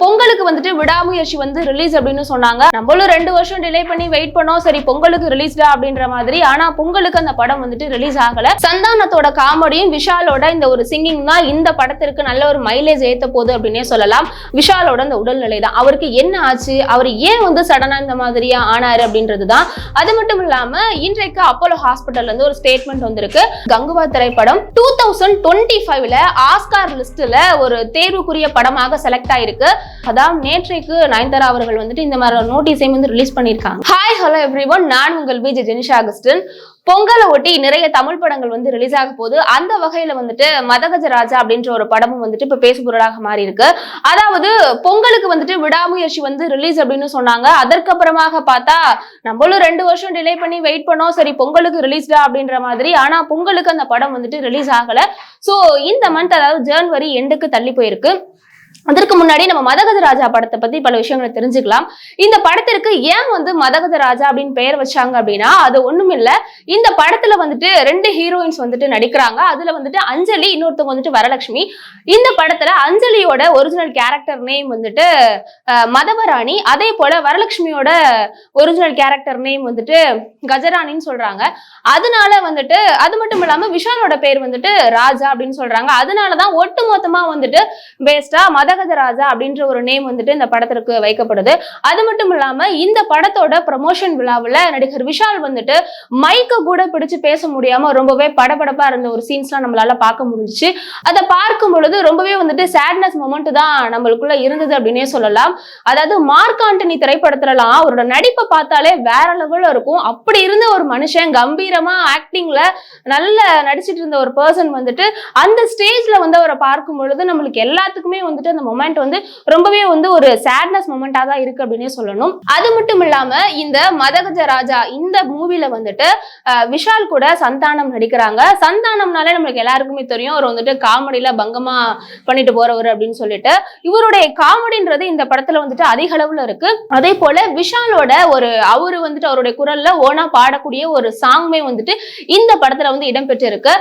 பொங்கலுக்கு வந்துட்டு விடாமுயற்சி வந்து ரிலீஸ் அப்படின்னு சொன்னாங்க. நம்மளும் ரெண்டு வருஷம் டிலே பண்ணி வெயிட் பண்ணோம். சரி பொங்கலுக்கு ரிலீஸ்டா அப்படின்ற மாதிரி. ஆனா பொங்கலுக்கு அந்த படம் வந்துட்டு ரிலீஸ் ஆகல. சந்தானத்தோட காமெடியும் விஷாலோட இந்த ஒரு சிங்கிங் தான் இந்த படத்திற்கு நல்ல ஒரு மைலேஜ் ஏத்த போகுது அப்படின்னே சொல்லலாம். விஷாலோட அந்த உடல்நிலை தான். அவருக்கு என்ன ஆச்சு? அவர் ஏன் வந்து சடனா இந்த மாதிரியா ஆனாரு அப்படின்றது தான். அது மட்டும் இல்லாம இன்றைக்கு அப்போலோ ஹாஸ்பிட்டல்ல இருந்து ஒரு ஸ்டேட்மெண்ட் வந்திருக்கு. கங்குவா திரைப்படம் டூ தௌசண்ட் டுவெண்ட்டி ஃபைவ்ல ஆஸ்கார் லிஸ்ட்ல ஒரு தேர்வுக்குரிய படமாக செலக்ட் ஆயிருக்கு. அதான் நேற்றைக்கு நயன்தாரா அவர்கள் வந்துட்டு இந்த மாதிரி நோட்டீஸையும் வந்து ரிலீஸ் பண்ணியிருக்காங்க. ஹாய் ஹலோ எவ்ரி ஒன் நான் உங்கள் விஜய் ஜெனிஷா அகஸ்டன். பொங்கலை ஒட்டி நிறைய தமிழ் படங்கள் வந்து ரிலீஸ் ஆக போகுது. அந்த வகையில வந்துட்டு மதகஜ ராஜா அப்படின்ற ஒரு படமும் வந்துட்டு இப்ப பேசுபொருளாக மாறி இருக்கு. அதாவது பொங்கலுக்கு வந்துட்டு விடாமுயற்சி வந்து ரிலீஸ் அப்படின்னு சொன்னாங்க. அதற்கப்புறமாக பார்த்தா நம்மளும் ரெண்டு வருஷம் டிலே பண்ணி வெயிட் பண்ணோம். சரி பொங்கலுக்கு ரிலீஸ்டா அப்படின்ற மாதிரி. ஆனா பொங்கலுக்கு அந்த படம் வந்துட்டு ரிலீஸ் ஆகல. சோ இந்த மந்த் அதாவது ஜனவரி எண்டுக்கு தள்ளி போயிருக்கு. அதற்கு முன்னாடி நம்ம மதகஜ ராஜா படத்தை பத்தி பல விஷயங்களை தெரிஞ்சுக்கலாம். இந்த படத்திற்கு ஏன் வந்து மதகத ராஜா அப்படின்னு பெயர் வச்சாங்க அப்படின்னா அது ஒண்ணும் இல்ல. இந்த படத்துல வந்துட்டு ரெண்டு ஹீரோயின்ஸ் வந்துட்டு நடிக்கிறாங்க. அதுல வந்துட்டு அஞ்சலி இன்னொருத்தவங்க வந்துட்டு வரலட்சுமி. இந்த படத்துல அஞ்சலியோட ஒரிஜினல் கேரக்டர் நேம் வந்துட்டு மதவராணி. அதே போல வரலட்சுமியோட ஒரிஜினல் கேரக்டர் நேம் வந்துட்டு கஜராணின்னு சொல்றாங்க. அதனால வந்துட்டு அது மட்டும் இல்லாம விஷாலோட பேர் வந்துட்டு ராஜா அப்படின்னு சொல்றாங்க. அதனாலதான் ஒட்டு மொத்தமா வந்துட்டு பேஸ்டா மத ராஜா அப்படின்ற ஒரு நேம் வந்துட்டு இந்த படத்திற்கு வைக்கப்படுது. அது மட்டும் இல்லாம இந்த படத்தோட ப்ரமோஷன் விழாவில் நடிகர் விஷால் வந்துட்டு மைக்க கூட பிடிச்சு பேச முடியாம ரொம்பவே படபடப்பா இருந்த ஒரு சீன்ஸ்லாம் நம்மளால பார்க்க முடிஞ்சிச்சு. அதை பார்க்கும் பொழுது ரொம்பவே வந்துட்டு சேட்னஸ் மொமெண்ட் தான் நம்மளுக்குள்ள இருந்தது அப்படின்னே சொல்லலாம். அதாவது மார்க் ஆண்டனி திரைப்படத்துலலாம் அவரோட நடிப்பை பார்த்தாலே வேற லெவல்ல இருக்கும். அப்படி இருந்த ஒரு மனுஷன் கம்பீரமா ஆக்டிங்ல நல்ல நடிச்சிட்டு இருந்த ஒரு பர்சன் வந்துட்டு அந்த ஸ்டேஜ்ல வந்து அவரை பார்க்கும் பொழுது நம்மளுக்கு எல்லாத்துக்குமே வந்துட்டு அந்த மொமெண்ட் வந்து ரொம்பவே வந்து ஒரு சேட்னஸ் மொமெண்டா தான் இருக்கு அப்படின்னே சொல்லணும். அது மட்டும் இல்லாம இந்த மதகஜ ராஜா இந்த மூவில வந்துட்டு விஷால் கூட சந்தானம் நடிக்கிறாங்க. சந்தானம்னாலே நம்மளுக்கு எல்லாருக்குமே தெரியும். அவர் வந்துட்டு காமெடியில பங்கமா பண்ணிட்டு போறவர் அப்படின்னு சொல்லிட்டு. இவருடைய காமெடின்றது இந்த படத்துல வந்துட்டு அதிக அளவுல இருக்கு. அதே போல விஷாலோட ஒரு அவரு வந்துட்டு அவருடைய குரல்ல ஓனா பாடக்கூடிய ஒரு சாங்மே வந்துட்டு இந்த படத்துல வந்து இடம்பெற்றிருக்கு.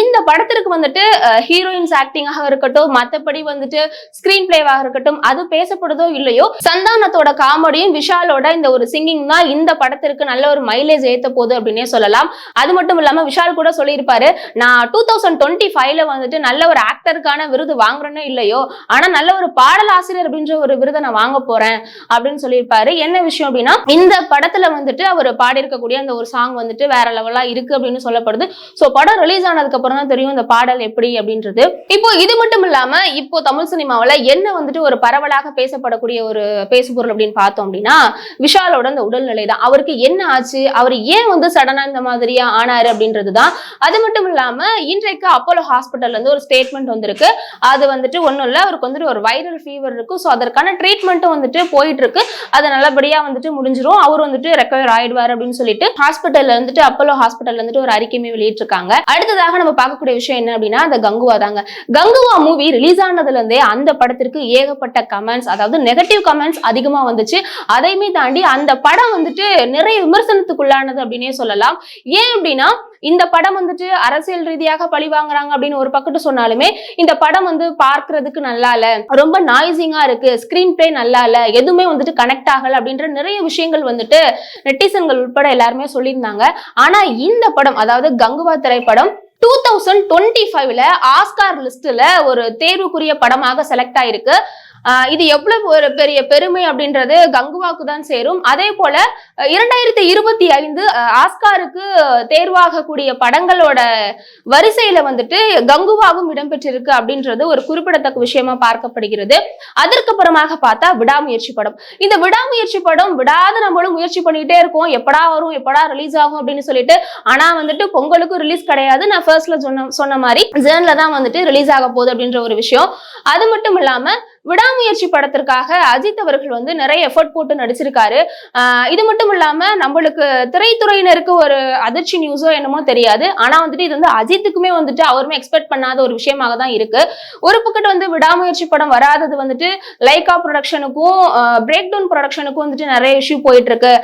இந்த படத்திற்கு வந்துட்டு ஹீரோயின்ஸ் ஆக்டிங்காக இருக்கட்டும் மற்றபடி வந்துட்டு ஸ்கிரீன் பிளேவாக இருக்கட்டும் அது பேசப்படுதோ இல்லையோ சந்தானத்தோட காமெடியும் விஷாலோட இந்த ஒரு சிங்கிங் தான் இந்த படத்திற்கு நல்ல ஒரு மைலேஜ் ஏத்த போகுது அப்படின்னே சொல்லலாம். அது மட்டும் இல்லாம விஷால் கூட சொல்லியிருப்பாரு நான் டூ தௌசண்ட் டுவெண்ட்டி ஃபைவ்ல வந்துட்டு நல்ல ஒரு ஆக்டருக்கான விருது வாங்குறேனோ இல்லையோ ஆனா நல்ல ஒரு பாடலாசிரியர் அப்படின்ற ஒரு விருதை நான் வாங்க போறேன் அப்படின்னு சொல்லியிருப்பாரு. என்ன விஷயம் அப்படின்னா இந்த படத்துல வந்துட்டு அவர் பாடியிருக்கக்கூடிய அந்த ஒரு சாங் வந்துட்டு வேற லெவலா இருக்கு அப்படின்னு சொல்லப்படுது. சோ படம் ரிலீஸ் ஆனதுக்கு அப்புறம் தான் தெரியும் இந்த பாடல் எப்படி அப்படின்றது. இப்போ இது மட்டும் இல்லாம இப்போ தமிழ் சினிமாவில் என்ன வந்துட்டு ஒரு பரவலாக பேசப்படக்கூடிய ஒரு பேசுபொருள் அப்படின்னு பார்த்தோம் அப்படின்னா விஷாலோட அந்த உடல்நிலை தான் அவருக்கு என்ன ஆச்சு? அவர் ஏன் வந்து சடனாக இந்த மாதிரியா ஆனாரு அப்படின்றது தான் அது மட்டும் இல்லாம இன்றைக்கு அப்போலோ ஹாஸ்பிட்டல்ல இருந்து ஒரு ஸ்டேட்மெண்ட் வந்திருக்கு. அது வந்துட்டு ஒண்ணும் இல்ல அவருக்கு வந்துட்டு ஒரு வைரல் ஃபீவர் இருக்கு. ஸோ அதற்கான ட்ரீட்மெண்ட்டும் வந்துட்டு போயிட்டு இருக்கு அது நல்லபடியா வந்துட்டு முடிஞ்சிரும். அவர் வந்துட்டு ரெக்கவர் ஆயிடுவார் அப்படின்னு சொல்லிட்டு ஹாஸ்பிட்டல்ல இருந்துட்டு அப்போலோ ஹாஸ்பிட்டல்ல இருந்துட்டு ஒரு அறிக்கையுமே வெளியிட்டிருக்காங்க. அடுத்ததாக நம்ம பார்க்கக்கூடிய விஷயம் என்ன அப்படின்னா அந்த கங்குவா தாங்க கங்குவா மூவி ரிலீஸ் ஆனதுல இருந்தே அந்த படத்திற்கு ஏகப்பட்ட கமெண்ட்ஸ் அதாவது நெகட்டிவ் கமெண்ட்ஸ் அதிகமாக வந்துச்சு. அதையுமே தாண்டி அந்த படம் வந்துட்டு நிறைய விமர்சனத்துக்குள்ளானது அப்படின்னே சொல்லலாம். ஏன் அப்படின்னா இந்த படம் வந்துட்டு அரசியல் ரீதியாக பழி வாங்குறாங்க அப்படின்னு ஒரு பக்கத்து சொன்னாலுமே இந்த படம் வந்து பார்க்கறதுக்கு நல்லா இல்ல. ரொம்ப நாய்ஸிங்கா இருக்கு. ஸ்கிரீன் பிளே நல்லா இல்ல. எதுவுமே வந்துட்டு கனெக்ட் ஆகல அப்படின்ற நிறைய விஷயங்கள் வந்துட்டு நெட்டிசன்கள் உட்பட எல்லாருமே சொல்லியிருந்தாங்க. ஆனா இந்த படம் அதாவது கங்குவா திரைப்படம் டூ தௌசண்ட் டுவெண்ட்டி ஃபைவ்ல ஆஸ்கார் லிஸ்ட்ல ஒரு தேர்வுக்குரிய படமாக செலக்ட் ஆயிருக்கு. இது எவ்வளவு ஒரு பெரிய பெருமை அப்படின்றது கங்குவாக்கு தான் சேரும். அதே போல இரண்டாயிரத்தி இருபத்தி ஐந்து ஆஸ்காருக்கு தேர்வாகக்கூடிய படங்களோட வரிசையில வந்துட்டு கங்குவாவும் இடம்பெற்றிருக்கு அப்படின்றது ஒரு குறிப்பிடத்தக்க விஷயமா பார்க்கப்படுகிறது. அதற்கப்புறமாக பார்த்தா விடாமுயற்சி படம். இந்த விடாமுயற்சி படம் விடாத நம்மளும் முயற்சி பண்ணிட்டே இருக்கோம். எப்படா வரும் எப்படா ரிலீஸ் ஆகும் அப்படின்னு சொல்லிட்டு ஆனா வந்துட்டு பொங்கலுக்கும் ரிலீஸ் கிடையாது. நான் ஃபர்ஸ்ட்ல சொன்ன சொன்ன மாதிரி ஜேர்ன்ல தான் வந்துட்டு ரிலீஸ் ஆக போகுது அப்படின்ற ஒரு விஷயம். அது மட்டும் இல்லாம விடாமுயற்சி படத்திற்காக அஜித் அவர்கள் வந்து நிறைய எஃபர்ட் போட்டு நடிச்சிருக்காரு. இது மட்டும் இல்லாம நம்மளுக்கு திரைத்துறையினருக்கு ஒரு அதிர்ச்சி நியூஸோ என்னமோ தெரியாது. ஆனா வந்துட்டு இது வந்து அஜித்துக்குமே வந்துட்டு அவருமே எக்ஸ்பெக்ட் பண்ணாத ஒரு விஷயமாக தான் இருக்கு. ஒரு பக்கத்து வந்து விடாமுயற்சி படம் வராதது வந்துட்டு லைகா ப்ரொடக்ஷனுக்கும் பிரேக் டவுன் ப்ரொடக்ஷனுக்கும் வந்துட்டு நிறைய இஷ்யூ போயிட்டு இருக்கு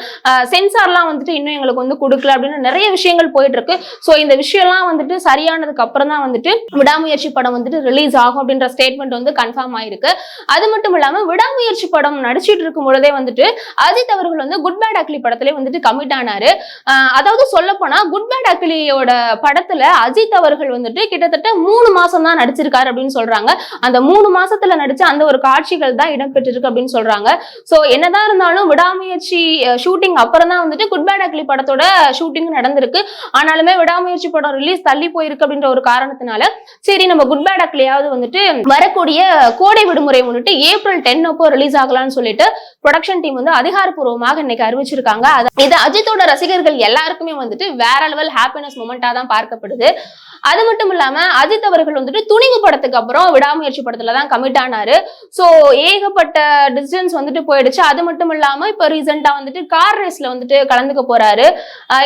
சென்சார்லாம் வந்துட்டு இன்னும் எங்களுக்கு வந்து கொடுக்கல அப்படின்னு நிறைய விஷயங்கள் போயிட்டு இருக்கு ஸோ இந்த விஷயம்லாம் வந்துட்டு சரியானதுக்கு அப்புறம் தான் வந்துட்டு விடாமுயற்சி படம் வந்துட்டு ரிலீஸ் ஆகும் அப்படின்ற ஸ்டேட்மெண்ட் வந்து கன்ஃபார்ம் ஆயிருக்கு. அது மட்டும் இல்லாம விடாமுயற்சி படம் நடிச்சிட்டு இருக்கும் பொழுதே வந்துட்டு அஜித் அவர்கள் வந்து குட் பேட் அக்லி படத்திலே வந்துட்டு கமிட் ஆனாரு. அதாவது சொல்ல போனா குட் பேட் அக்லியோட படத்துல அஜித் அவர்கள் வந்துட்டு கிட்டத்தட்ட மூணு மாசம் தான் நடிச்சிருக்காரு அப்படின்னு சொல்றாங்க. அந்த மூணு மாசத்துல நடிச்ச அந்த ஒரு காட்சிகள் தான் இடம்பெற்றிருக்கு அப்படின்னு சொல்றாங்க. சோ என்னதான் இருந்தாலும் விடாமுயற்சி ஷூட்டிங் அப்புறம் தான் வந்துட்டு குட் பேட் அக்லி படத்தோட ஷூட்டிங் நடந்திருக்கு. ஆனாலுமே விடாமுயற்சி படம் ரிலீஸ் தள்ளி போயிருக்கு அப்படின்ற ஒரு காரணத்தினால சரி நம்ம குட் பேட் அக்லியாவது வந்துட்டு வரக்கூடிய கோடை விடுமுறை படத்தை முன்னிட்டு ஏப்ரல் டென் அப்போ ரிலீஸ் ஆகலாம்னு சொல்லிட்டு ப்ரொடக்ஷன் டீம் வந்து அதிகாரப்பூர்வமாக இன்னைக்கு அறிவிச்சிருக்காங்க. இது அஜித்தோட ரசிகர்கள் எல்லாருக்குமே வந்துட்டு வேற லெவல் ஹாப்பினஸ் மூமெண்டா தான் பார்க்கப்படுது. அது மட்டும் இல்லாம அஜித் அவர்கள் வந்துட்டு துணிவு படத்துக்கு அப்புறம் விடாமுயற்சி படத்துல தான் கமிட் ஆனாரு. ஸோ ஏகப்பட்ட டிஸ்டன்ஸ் வந்துட்டு போயிடுச்சு. அது மட்டும் இல்லாம இப்ப ரீசெண்டா வந்துட்டு கார் ரேஸ்ல வந்துட்டு கலந்துக்க போறாரு.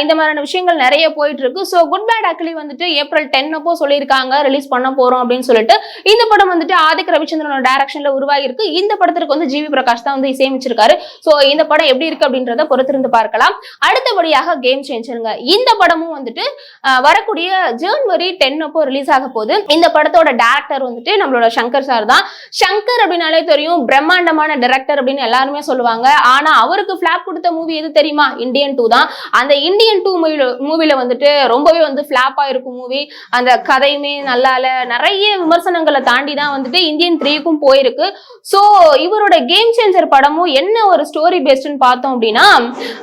இந்த மாதிரியான விஷயங்கள் நிறைய போயிட்டு இருக்கு. ஸோ குட் பேட் அக்லி வந்துட்டு ஏப்ரல் டென் அப்போ சொல்லியிருக்காங்க. ரிலீஸ் பண்ண போறோம் அப்படின்னு சொல்லிட்டு இந்த படம் வந்துட்டு ஆதிக் ரவிச்சந்திரனோட டைரக்ஷன்ல உருவாகி உருவாகிருக்கு இந்த படத்திற்கு வந்து ஜிவி பிரகாஷ் தான் வந்து இசையமைச்சிருக்காரு. சோ இந்த படம் எப்படி இருக்கு அப்படின்றத பொறுத்திருந்து பார்க்கலாம். அடுத்தபடியாக கேம் சேஞ்சருங்க இந்த படமும் வந்துட்டு வரக்கூடிய ஜனவரி டென் அப்போ ரிலீஸ் ஆக போகுது. இந்த படத்தோட டேரக்டர் வந்துட்டு நம்மளோட சங்கர் சார் தான். சங்கர் அப்படின்னாலே தெரியும் பிரம்மாண்டமான டேரக்டர் அப்படின்னு எல்லாருமே சொல்லுவாங்க. ஆனா அவருக்கு ஃபிளாப் கொடுத்த மூவி எது தெரியுமா? இந்தியன் டூ தான். அந்த இந்தியன் டூ மூவில மூவில வந்துட்டு ரொம்பவே வந்து ஃபிளாப்பா இருக்கும் மூவி அந்த கதையுமே நல்லா நிறைய விமர்சனங்களை தாண்டி தான் வந்துட்டு இந்தியன் த்ரீக்கும் போயிருக்கு. ஸோ இவரோட கேம் சேஞ்சர் படமும் என்ன ஒரு ஸ்டோரி பேஸ்ட்னு பார்த்தோம் அப்படின்னா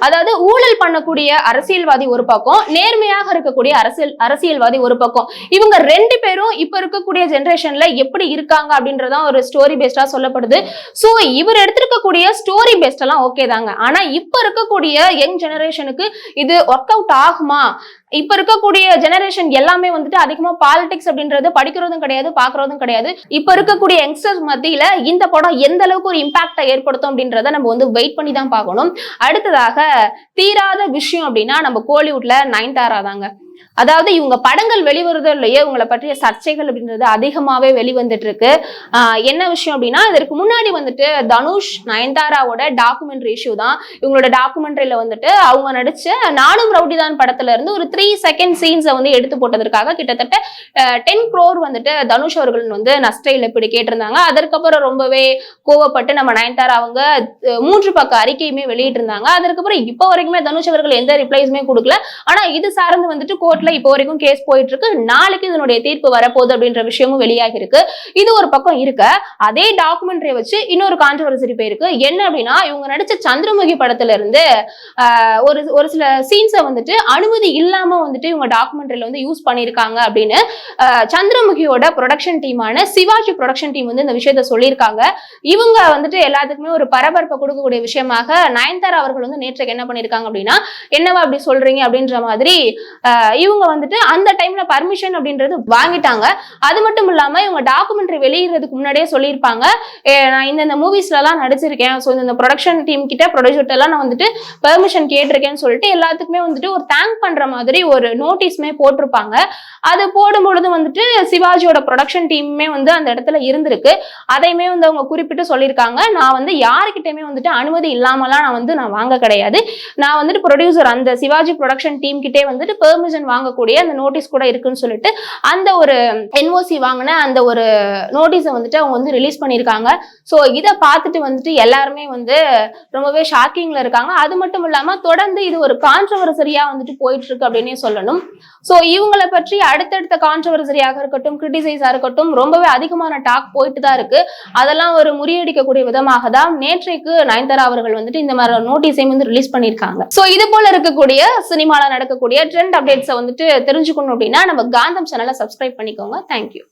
அதாவது ஊழல் பண்ணக்கூடிய அரசியல்வாதி ஒரு பக்கம் நேர்மையாக இருக்கக்கூடிய அரசியல் அரசியல்வாதி ஒரு பக்கம். இவங்க ரெண்டு பேரும் இப்ப இருக்கக்கூடிய ஜென்ரேஷன்ல எப்படி இருக்காங்க அப்படின்றதான் ஒரு ஸ்டோரி பேஸ்டா சொல்லப்படுது. ஸோ இவர் எடுத்திருக்கக்கூடிய ஸ்டோரி பேஸ்ட் எல்லாம் ஓகே தாங்க. ஆனா இப்ப இருக்கக்கூடிய யங் ஜெனரேஷனுக்கு இது ஒர்க் அவுட் ஆகுமா? இப்ப இருக்கக்கூடிய ஜெனரேஷன் எல்லாமே வந்துட்டு அதிகமா பாலிடிக்ஸ் அப்படின்றது படிக்கிறதும் கிடையாது பாக்குறதும் கிடையாது. இப்ப இருக்கக்கூடிய யங்ஸ்டர்ஸ் மத்தியில இந்த படம் எந்த அளவுக்கு ஒரு இம்பாக்டை ஏற்படுத்தும் அப்படின்றத நம்ம வந்து வெயிட் பண்ணி தான் பார்க்கணும். அடுத்ததாக தீராத விஷயம் அப்படின்னா நம்ம கோலிவுட்ல நயன்தாரா தாங்க. அதாவது இவங்க படங்கள் வெளிவருதோ இல்லையோ இவங்களை பற்றிய சர்ச்சைகள் அப்படின்றது அதிகமாவே வெளிவந்துட்டு இருக்கு என்ன விஷயம் அப்படின்னா இதற்கு முன்னாடி வந்துட்டு தனுஷ் நயன்தாராவோட டாக்குமெண்ட்ரி இஷ்யூ தான். இவங்களோட டாக்குமெண்ட்ரியில வந்துட்டு அவங்க நடிச்ச நானும் ரவுடிதான் படத்துல இருந்து ஒரு த்ரீ செகண்ட் சீன்ஸை வந்து எடுத்து போட்டதற்காக கிட்டத்தட்ட டென் க்ரோர் வந்துட்டு தனுஷ் அவர்கள் வந்து நஷ்ட இழப்பீடு கேட்டிருந்தாங்க. அதற்கப்புறம் ரொம்பவே கோவப்பட்டு நம்ம நயன்தாரா அவங்க மூன்று பக்க அறிக்கையுமே வெளியிட்டிருந்தாங்க. அதற்கப்புறம் இப்போ வரைக்குமே தனுஷ் அவர்கள் எந்த ரிப்ளைஸுமே கொடுக்கல. ஆனா இது சார்ந்து வந்துட்டு கோர்ட்ல இப்போ வரைக்கும் கேஸ் போயிட்டு இருக்கு நாளைக்கு இதனுடைய தீர்ப்பு வரப்போகுது அப்படின்ற விஷயமும் வெளியாகி இருக்கு இது ஒரு பக்கம் இருக்க. அதே டாக்குமெண்ட்ரியை வச்சு இன்னொரு கான்ட்ரவர்சி போயிருக்கு. என்ன அப்படின்னா இவங்க நடிச்ச சந்திரமுகி படத்துல இருந்து ஆஹ், ஒரு ஒரு சில சீன்ஸை வந்துட்டு அனுமதி இல்லாம வந்துட்டு இவங்க டாக்குமெண்ட்ரியில வந்து யூஸ் பண்ணியிருக்காங்க அப்படின்னு சந்திரமுகியோட ப்ரொடக்ஷன் டீமான சிவாஜி ப்ரொடக்ஷன் டீம் வந்து இந்த விஷயத்த சொல்லியிருக்காங்க. இவங்க வந்துட்டு எல்லாத்துக்குமே ஒரு பரபரப்பை கொடுக்கக்கூடிய விஷயமாக நயன்தாரா அவர்கள் வந்து நேற்றைக்கு என்ன பண்ணியிருக்காங்க அப்படின்னா என்னவா அப்படி சொல்றீங்க அப்படின்ற மாதிரி இவங்க வந்துட்டு அந்த டைம்ல பர்மிஷன் அப்படின்றது வாங்கிட்டாங்க. அது மட்டும் இல்லாம இவங்க டாக்குமெண்ட்ரி வெளியிடுறதுக்கு முன்னாடியே சொல்லியிருப்பாங்க. நான் இந்தந்த மூவிஸ்ல எல்லாம் நடிச்சிருக்கேன். ஸோ இந்த ப்ரொடக்ஷன் டீம் கிட்ட ப்ரொடியூசர்ட்ட எல்லாம் நான் வந்துட்டு பெர்மிஷன் கேட்டிருக்கேன்னு சொல்லிட்டு எல்லாத்துக்குமே வந்துட்டு ஒரு தேங்க் பண்ற மாதிரி ஒரு நோட்டீஸ்மே போட்டிருப்பாங்க. அது போடும் பொழுது வந்துட்டு சிவாஜியோட ப்ரொடக்ஷன் டீமுமே வந்து அந்த இடத்துல இருந்திருக்கு. அதையுமே வந்து அவங்க குறிப்பிட்டு சொல்லியிருக்காங்க. நான் வந்து யாருக்கிட்டயுமே வந்துட்டு அனுமதி இல்லாமலாம் நான் வந்து நான் வாங்க கிடையாது. நான் வந்துட்டு ப்ரொடியூசர் அந்த சிவாஜி ப்ரொடக்ஷன் டீம் கிட்டே வந்துட்டு பெர்மிஷன் வாங்கக்கூடிய அந்த நோட்டீஸ் கூட இருக்குன்னு சொல்லிட்டு அந்த ஒரு என்ஓசி வாங்கின அந்த ஒரு நோட்டீஸை வந்துட்டு அவங்க வந்து ரிலீஸ் பண்ணியிருக்காங்க. ஸோ இதை பார்த்துட்டு வந்துட்டு எல்லாருமே வந்து ரொம்பவே ஷாக்கிங்ல இருக்காங்க. அது மட்டும் இல்லாம தொடர்ந்து இது ஒரு கான்ட்ரவர்சரியா வந்துட்டு போயிட்டு இருக்கு அப்படின்னே சொல்லணும். ஸோ இவங்களை பற்றி அடுத்தடுத்த கான்ட்ரவர்சரியாக இருக்கட்டும் கிரிட்டிசைஸாக இருக்கட்டும் ரொம்பவே அதிகமான டாக் போயிட்டு தான் இருக்கு. அதெல்லாம் ஒரு முறியடிக்கக்கூடிய விதமாக தான் நேற்றைக்கு நயன்தாரா அவர்கள் வந்துட்டு இந்த மாதிரி நோட்டீஸையும் வந்து ரிலீஸ் பண்ணியிருக்காங்க. ஸோ இது போல இருக்கக்கூடிய சினிமால நடக்கக்கூடிய ட்ரெண்ட் அப்டேட்ஸை வந்து வந்துட்டு தெரிஞ்சுக்கணும் அப்படின்னா நம்ம காந்தம் சேனலை சப்ஸ்கிரைப் பண்ணிக்கோங்க. தேங்க்யூ